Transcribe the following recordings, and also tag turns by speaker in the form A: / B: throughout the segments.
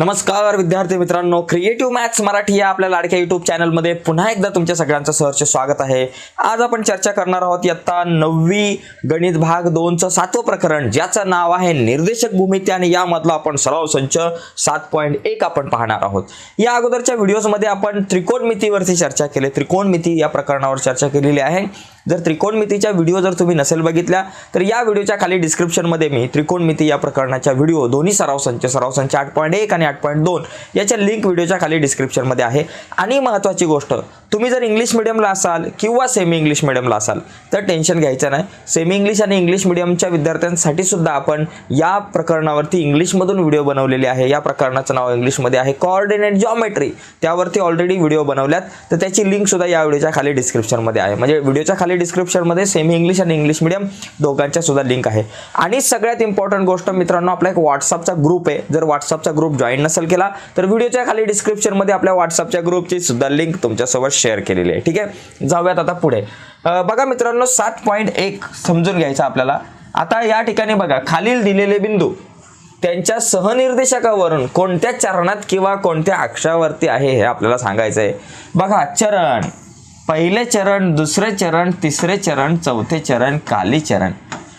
A: नमस्कार विद्यार्थी मित्रांनो. क्रिएटिव्ह मॅथ्स मराठी या आपल्या लाडक्या युट्यूब चॅनलमध्ये पुन्हा एकदा तुमच्या सगळ्यांचं सहर्ष स्वागत आहे. आज आपण चर्चा करणार आहोत इयत्ता नववी गणित भाग दोनचं सातवं प्रकरण ज्याचं नाव आहे निर्देशक भूमिती आणि यामधला आपण सराव संच सात पॉईंट एक आपण पाहणार आहोत. या अगोदरच्या व्हिडिओजमध्ये आपण त्रिकोणमितीवरती चर्चा केली. त्रिकोणमिती या प्रकरणावर चर्चा केलेली आहे. जर त्रिकोणमितीच्या व्हिडिओ जर तुम्ही नसेल बघितल्या तर या व्हिडिओच्या खाली डिस्क्रिप्शनमध्ये मी त्रिकोणमिती या प्रकरणाच्या व्हिडिओ दोन्ही सराव संच सराव संच आठ पॉईंट एक आणि आठ पॉईंट दोन याच्या लिंक व्हिडिओच्या खाली डिस्क्रिप्शनमध्ये आहे. आणि महत्त्वाची गोष्ट तुम्ही जर इंग्लिश मिडियमला असाल किंवा सेमी इंग्लिश मिडियमला असाल तर टेन्शन घ्यायचं नाही. सेमी इंग्लिश आणि इंग्लिश मिडियमच्या विद्यार्थ्यांसाठी सुद्धा आपण या प्रकरणावरती इंग्लिशमधून व्हिडिओ बनवलेले आहे. या प्रकरणाचं नाव इंग्लिशमध्ये आहे. कॉर्डिनेट जॉमेट्री त्यावरती ऑलरेडी व्हिडिओ बनवल्यात. तर त्याची लिंक सुद्धा या व्हिडिओच्या खाली डिस्क्रिप्शनमध्ये आहे. म्हणजे व्हिडिओच्या खाली डिस्क्रिप्शनमध्ये सेमी इंग्लिश आणि इंग्लिश मिडियम दोघांच्या सुद्धा लिंक आहे. आणि सगळ्यात इम्पॉर्टंट गोष्ट मित्रांनो आपला एक व्हॉट्सअपचा ग्रुप आहे. जर व्हॉट्सअपचा ग्रुप जॉईन नसेल केला तर व्हिडिओच्या खाली डिस्क्रिप्शनमध्ये आपल्या व्हॉट्सअपच्या ग्रुपची सुद्धा लिंक तुमच्यासोबत शेअर केलेली आहे. ठीक आहे? जाऊयात आता पुढे. बघा मित्रांनो सात पॉईंट एक समजून घ्यायचं आपल्याला. आता या ठिकाणी बघा खालील दिलेले बिंदू त्यांच्या सहनिर्देशकावरून कोणत्या चरणात किंवा कोणत्या अक्षरावरती आहे हे आपल्याला सांगायचं आहे बघा चरण. पहिले चरण दुसरे चरण तिसरे चरण चौथे चरण काली चरण.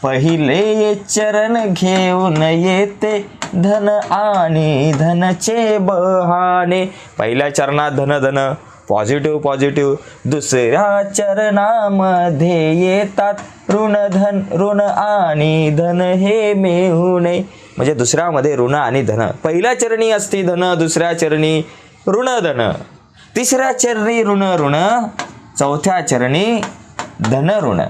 A: पहिले चरण घेऊन येते धन आणि धनचे बहाणे. पहिल्या चरणात धन धन. पॉझिटिव्ह पॉझिटिव्ह दुसऱ्या चरणामध्ये येतात ऋण धन ऋण आणि धन हे नये म्हणजे दुसऱ्यामध्ये ऋण आणि धन. पहिल्या चरणी असती धन दुसऱ्या चरणी ऋण धन. तिसऱ्या चरणी ऋण ऋण. चौथ्या चरणी धन ऋण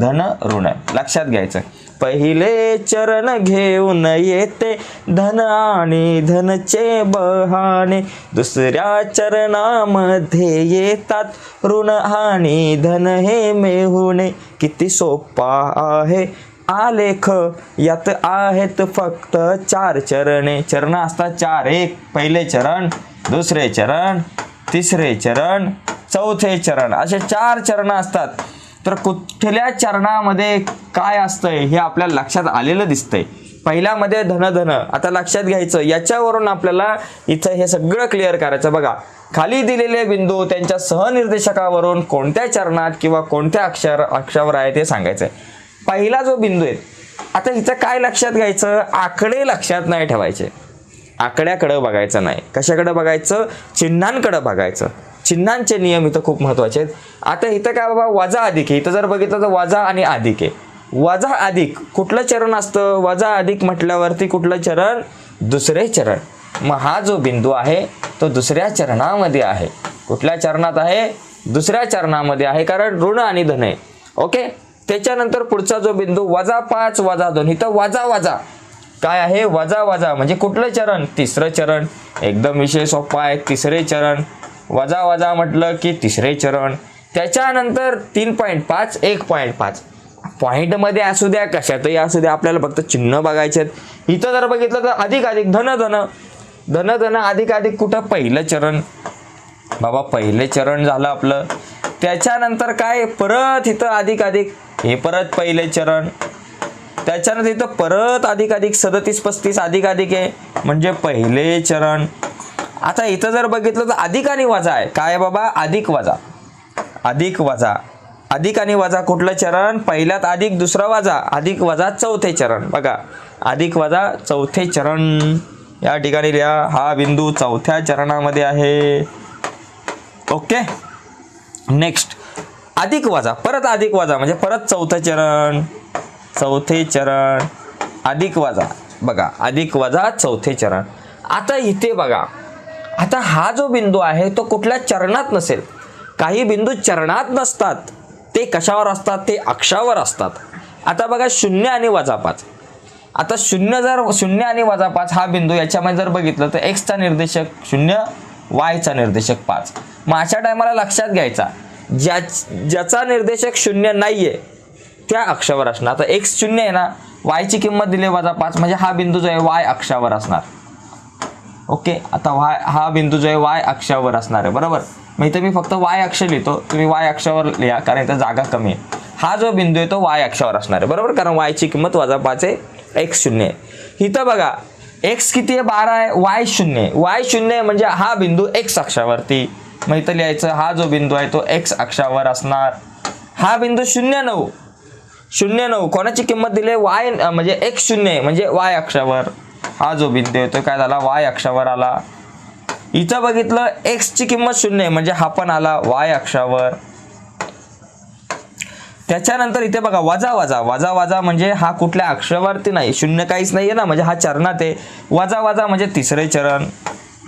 A: धन ऋण लक्षात घ्यायचं. पहिले चरण घेऊन येते धन आणि धनचे बहाणे. दुसऱ्या चरणामध्ये येतात ऋण आणि धन हे मेहुणे. किती सोपा आहे आलेख यात आहेत फक्त चार चरणे. चरण असतात चार. एक पहिले चरण दुसरे चरण तिसरे चरण चौथे चरण. असे चार चरण असतात. तर कुठल्या चरणामध्ये काय असतंय हे आपल्याला लक्षात आलेलं दिसतंय. पहिल्यामध्ये धन धन. आता लक्षात घ्यायचं. याच्यावरून आपल्याला इथं हे सगळं क्लिअर करायचं. बघा खाली दिलेले बिंदू त्यांच्या सहनिर्देशकावरून कोणत्या चरणात किंवा कोणत्या अक्षर अक्षरावर आहे ते सांगायचं आहे पहिला जो बिंदू आहे आता इथं काय लक्षात घ्यायचं? आकडे लक्षात नाही ठेवायचे. आकड्याकडं बघायचं नाही. कशाकडं बघायचं? चिन्हांकडं बघायचं. चिन्हांचे नियम इथं खूप महत्त्वाचे आहेत. आता इथं काय बाबा वजा अधिक आहे. इथं जर बघितलं तर वजा आणि अधिक आहे. वजा अधिक कुठलं चरण असतं? वजा अधिक म्हटल्यावरती कुठलं चरण? दुसरे चरण. मग हा जो बिंदू आहे तो दुसऱ्या चरणामध्ये आहे. कुठल्या चरणात आहे? दुसऱ्या चरणामध्ये आहे. कारण ऋण आणि धन आहे. ओके? त्याच्यानंतर पुढचा जो बिंदू वजा पाच वजा दोन. इथं वजा वजा. काय आहे? वजा वजा. म्हणजे कुठलं चरण? तिसरं चरण. एकदम विषय सोपा आहे. तिसरे चरण. वजा वजा म्हटलं की तिसरे चरण. त्याच्यानंतर तीन पॉईंट पाच एक पॉईंट पाच. पॉईंटमध्ये असू द्या कशातही असू द्या आपल्याला फक्त चिन्ह बघायचे आहेत. इथं जर बघितलं तर अधिक अधिक धन धन. धन धन अधिक अधिक कुठं? पहिलं चरण. बाबा पहिले चरण झालं आपलं. त्याच्यानंतर काय? परत इथं अधिक अधिक हे परत पहिले चरण. त्याच्यानंतर इथं परत अधिक अधिक सदतीस पस्तीस अधिक अधिक आहे. म्हणजे पहिले चरण. आता इथं जर बघितलं तर अधिक आणि वजा आहे. काय बाबा? अधिक वजा. अधिक वजा. अधिक आणि वजा कुठलं चरण? पहिल्यात अधिक दुसरा वजा. अधिक वजा चौथे चरण. बघा. अधिक वजा चौथे चरण. या ठिकाणी लिहा हा बिंदू चौथ्या चरणामध्ये आहे. ओके? नेक्स्ट अधिक वजा. परत अधिक वजा. म्हणजे परत चौथं चरण. चौथे चरण. अधिक वजा. बघा. अधिक वजा चौथे चरण. आता इथे बघा. आता हा जो बिंदू आहे तो कुठल्या चरणात नसेल. काही बिंदू चरणात नसतात. ते कशावर असतात? ते अक्षावर असतात. आता बघा शून्य आणि वजा पाच. आता शून्य जर शून्य आणि वजा पाच हा बिंदू याच्यामध्ये जर बघितलं तर एक्सचा निर्देशक शून्य वायचा निर्देशक पाच. मग अशा टायमाला लक्षात घ्यायचा. ज्या ज्याचा निर्देशक शून्य नाही आहे त्या अक्षावर असणार. आता एक्स शून्य आहे ना वायची किंमत दिली वजा पाच म्हणजे हा बिंदू जो आहे वाय अक्षावर असणार. ओके आता वाय हा बिंदू जो आहे वाय अक्षावर असणार आहे बरोबर? मग इथं मी फक्त वाय अक्ष लिहितो तुम्ही वाय अक्षावर लिहा कारण इथं जागा कमी आहे. हा जो बिंदू आहे तो वाय अक्षावर असणार आहे बरोबर? कारण वायची किंमत वजा पाच आहे एक्स शून्य आहे. इथं बघा एक्स किती आहे? बारा आहे वाय शून्य आहे. वाय शून्य आहे म्हणजे हा बिंदू एक्स अक्षावरती. मग इथं लिहायचं हा जो बिंदू आहे तो एक्स अक्षावर असणार. हा बिंदू शून्य नऊ. शून्य नऊ. कोणाची किंमत दिली वाय म्हणजे एक्स शून्य आहे म्हणजे वाय अक्षावर. हा जो बिंदू आहे काय झाला? वाय अक्षावर आला. इथं बघितलं एक्सची किंमत शून्य आहे म्हणजे हा पण आला वाय अक्षावर. त्याच्यानंतर इथे बघा वजा वजा. वजा वजा म्हणजे हा कुठल्या अक्षरावरती नाही शून्य काहीच नाहीये ना म्हणजे हा चरणात आहे. वजा वजा म्हणजे तिसरे चरण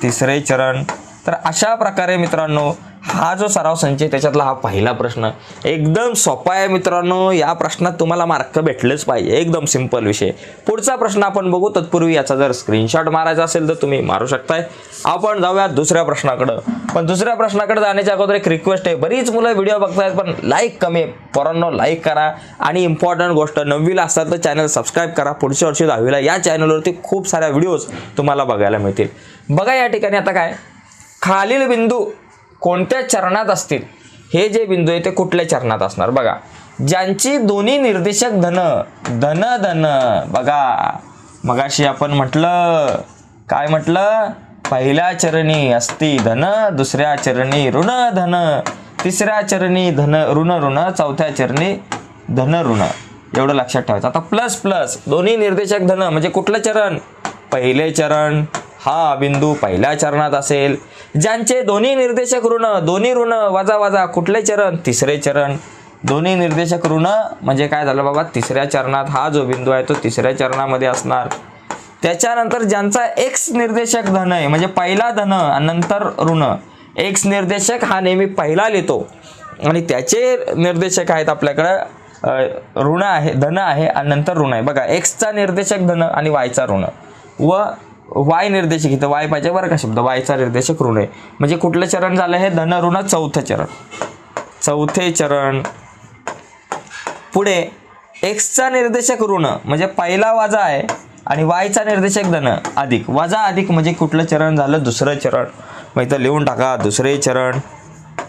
A: तिसरे चरण. तर अशा प्रकारे मित्रांनो हा जो सराव संचय त्याच्यातला हा पहिला प्रश्न. एकदम सोपा आहे मित्रांनो या प्रश्नात तुम्हाला मार्क भेटलेच पाहिजे. एकदम सिंपल विषय. पुढचा प्रश्न आपण बघू तत्पूर्वी याचा जर स्क्रीनशॉट मारायचा असेल तर तुम्ही मारू शकताय. आपण जाऊया दुसऱ्या प्रश्नाकडं. पण दुसऱ्या प्रश्नाकडे जाण्याच्या अगोदर एक रिक्वेस्ट आहे. बरीच मुलं व्हिडिओ बघतायत पण लाईक कमी आहे. पोरांनो लाईक करा. आणि इम्पॉर्टंट गोष्ट नववीला असतात तर चॅनल सबस्क्राईब करा. पुढच्या वर्षी दहावीला या चॅनलवरती खूप साऱ्या व्हिडिओज तुम्हाला बघायला मिळतील. बघा या ठिकाणी आता काय. खालील बिंदू कोणत्या चरणात असतील? हे जे बिंदू आहे ते कुठल्या चरणात असणार? बघा ज्यांची दोन्ही निर्देशक धन धन धन. बघा मगाशी आपण म्हटलं काय म्हटलं? पहिल्या चरणी असती धन दुसऱ्या चरणी ऋण धन. तिसऱ्या चरणी धन ऋण ऋण. चौथ्या चरणी धन ऋण. एवढं लक्षात ठेवायचं. आता प्लस प्लस दोन्ही निर्देशक धन म्हणजे कुठलं चरण? पहिले चरण. हा बिंदू पहिल्या चरणात असेल. ज्यांचे दोन्ही निर्देशक ऋण दोन्ही ऋण वजा वजा कुठले चरण? तिसरे चरण. दोन्ही निर्देशक ऋण म्हणजे काय झालं बाबा? तिसऱ्या चरणात हा जो बिंदू आहे तो तिसऱ्या चरणामध्ये असणार. त्याच्यानंतर ज्यांचा एक्स निर्देशक धन आहे म्हणजे पहिला धन नंतर ऋण. एक्स निर्देशक हा नेहमी पहिला लिहितो. आणि त्याचे निर्देशक आहेत आपल्याकडं ऋण आहे धन आहे आणि नंतर ऋण आहे. बघा एक्सचा निर्देशक धन आणि वायचा ऋण. व वाय निर्देशक इथं वाय पाहिजे बरं का शब्द? वायचा निर्देशक ऋण आहे. म्हणजे कुठलं चरण झालं? हे धन ऋण चौथं चरण. चौथे चरण. पुढे एक्सचा निर्देशक ऋण म्हणजे पहिला वाजा आहे आणि वायचा निर्देशक धन अधिक. वजा अधिक म्हणजे कुठलं चरण झालं? दुसरं चरण. मग इथं लिहून टाका दुसरे चरण.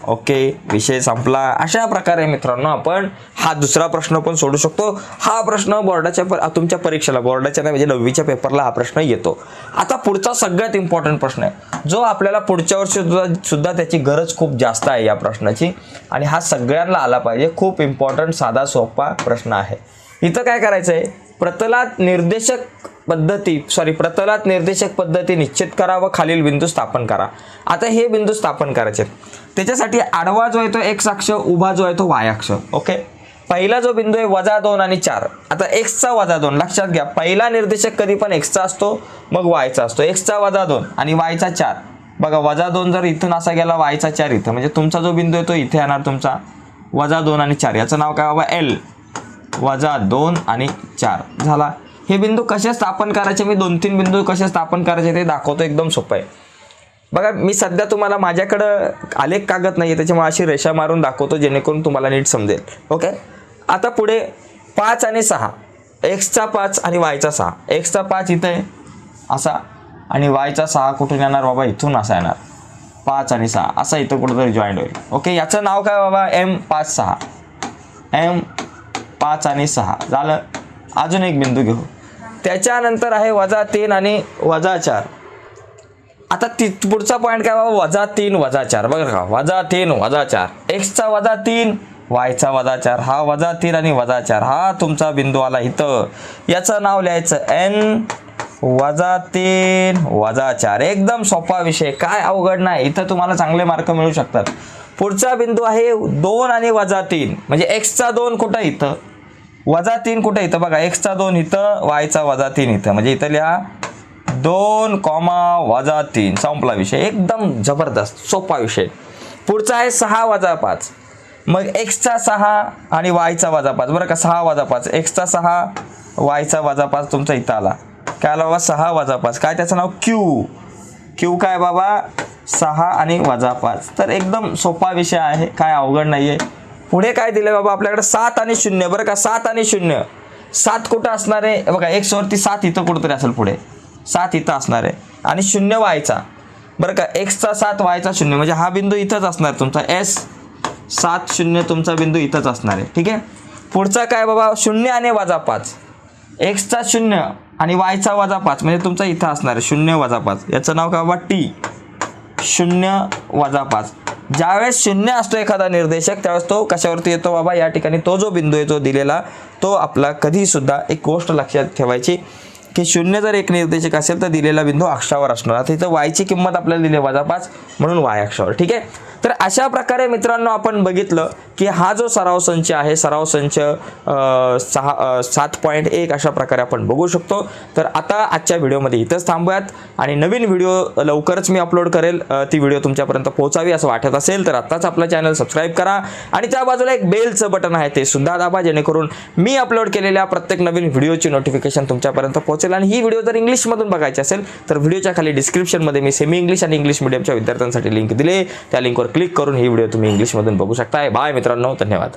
A: ओके विषय संपला. अशा प्रकारे मित्रांनो आपण हा दुसरा प्रश्न पण सोडू शकतो. हा प्रश्न बोर्डाच्या तुमच्या परीक्षेला बोर्डाच्या नाही म्हणजे नववीच्या पेपरला हा प्रश्न येतो. आता पुढचा सगळ्यात इम्पॉर्टंट प्रश्न आहे. जो आपल्याला पुढच्या वर्षी सुद्धा सुद्धा त्याची गरज खूप जास्त आहे या प्रश्नाची. आणि हा सगळ्यांना आला पाहिजे. खूप इम्पॉर्टंट साधा सोपा प्रश्न आहे. इथं काय करायचं आहे प्रतलात निर्देशक पद्धती सॉरी प्रतलात निर्देशक पद्धती निश्चित करा व खालील बिंदू स्थापन करा. आता हे बिंदू स्थापन करायचे आहेत. त्याच्यासाठी आडवा जो आहे तो एक्स अक्ष उभा जो आहे तो वाय अक्ष. ओके पहिला जो बिंदू आहे वजा दोन आणि चार. आता एक्सचा वजा दोन. लक्षात घ्या पहिला निर्देशक कधी पण एक्सचा असतो मग वायचा असतो. एक्सचा वजा दोन आणि वायचा चार. बघा वजा दोन जर इथून असा गेला वायचा चार इथं. म्हणजे तुमचा जो बिंदू आहे तो इथे येणार तुमचा. वजा दोन आणि चार. याचं नाव काय? बाबा एल वजा दोन आणि चार. झाला? हे बिंदू कसे स्थापन करायचे? मी दोन तीन बिंदू कसे स्थापन करायचे ते दाखवतो एकदम सोपं आहे. बघा मी सध्या तुम्हाला माझ्याकडं आलेख कागद नाही आहे त्याच्यामुळे अशी रेषा मारून दाखवतो जेणेकरून तुम्हाला नीट समजेल. ओके? आता पुढे पाच आणि सहा. एक्सचा पाच आणि वायचा सहा. एक्सचा पाच इथं आहे असा. आणि वायचा सहा कुठून येणार? बाबा इथून असा येणार. पाच आणि सहा. असा इथं कुठंतरी जॉईंट होईल. ओके? याचं नाव काय बाबा? एम पाच सहा. एम पाच आणि सहा. झालं. अजून एक बिंदू घेऊ. त्याच्यानंतर आहे वजा तीन आणि वजा चार. आता ती पुढचा पॉईंट काय बाबा? वजा तीन वजा चार. बघा का वजा तीन वजा चार. एक्सचा वजा तीन वायचा वजा चार. हा वजा तीन आणि वजा चार. हा तुमचा बिंदू आला इथं. याचं नाव लिहायचं एन वजा तीन वजा चार. एकदम सोपा विषय. काय अवघड नाही. इथं तुम्हाला चांगले मार्क मिळू शकतात. पुढचा बिंदू आहे दोन आणि वजा तीन. म्हणजे एक्सचा दोन कुठं इथं? वजा तीन कुठे इथं बघा एक्सचा दोन इथं वायचा वजा तीन इथं. म्हणजे इथं लिहा दोन कॉमा वजा तीन. संपला विषय. एकदम जबरदस्त सोपा विषय. पुढचा आहे सहा वजा पाच. मग एक्सचा सहा आणि वायचा वजा पाच. बरं का सहा वजा पाच. एक्सचा सहा वायचा वजा पाच तुमचा इथं आला. काय आला बाबा? सहा वजा पाच. काय त्याचं नाव? क्यू क्यू काय बाबा? सहा आणि वजा पाच. तर एकदम सोपा विषय आहे. काय अवघड नाही आहे पुढे काय दिलं बाबा? आपल्याकडे सात आणि शून्य बरं का? सात आणि शून्य. सात कुठं असणार आहे? बघा एक्स वरती सात इथं कुठंतरी असेल पुढे. सात इथं असणार आहे. आणि शून्य व्हायचा बरं का? एक्सचा सात व्हायचा शून्य. म्हणजे हा बिंदू इथंच असणार तुमचा. एस सात शून्य तुमचा बिंदू इथंच असणार आहे. ठीक आहे? पुढचा काय बाबा? शून्य आणि वजा पाच. एक्सचा शून्य आणि वायचा वजा पाच. म्हणजे तुमचा इथं असणार आहे. शून्य वजा पाच. याचं नाव काय बाबा? टी शून्य वजा पाच. ज्यावेळेस शून्य असतो एखादा निर्देशक त्यावेळेस तो कशावरती येतो? बाबा या ठिकाणी तो जो बिंदू आहे तो दिलेला तो आपला कधीसुद्धा एक गोष्ट लक्षात ठेवायची की शून्य जर एक निर्देशक असेल तर दिलेला बिंदू अक्षावर असणार. आता इथं वायची किंमत आपल्याला दिली आहे वजा पाच म्हणून वाय अक्षावर ठीक आहे? तर अशा प्रकारे मित्रांनो आपण बघितलं की हा जो सराव संच आहे सराव संच सहा सात पॉईंट एक अशा प्रकारे आपण बघू शकतो. तर आता आजच्या व्हिडिओमध्ये इथंच थांबूयात. आणि नवीन व्हिडिओ लवकरच मी अपलोड करेल. ती व्हिडिओ तुमच्यापर्यंत पोहोचावी असं वाटत असेल तर आत्ताच आपला चॅनल सबस्क्राईब करा. आणि त्या बाजूला एक बेलचं बटन आहे ते सुद्धा दाबा जेणेकरून मी अपलोड केलेल्या प्रत्येक नवीन व्हिडिओची नोटिफिकेशन तुमच्यापर्यंत पोहोचेल. आणि ही व्हिडिओ जर इंग्लिशमधून बघायची असेल तर व्हिडिओच्या खाली डिस्क्रिप्शनमध्ये मी सेमी इंग्लिश आणि इंग्लिश मिडियमच्या विद्यार्थ्यांसाठी लिंक दिले. त्या लिंकवर क्लिक करून ही व्हिडिओ तुम्ही इंग्लिशमधून बघू शकताय. बाय मित्रांनो धन्यवाद.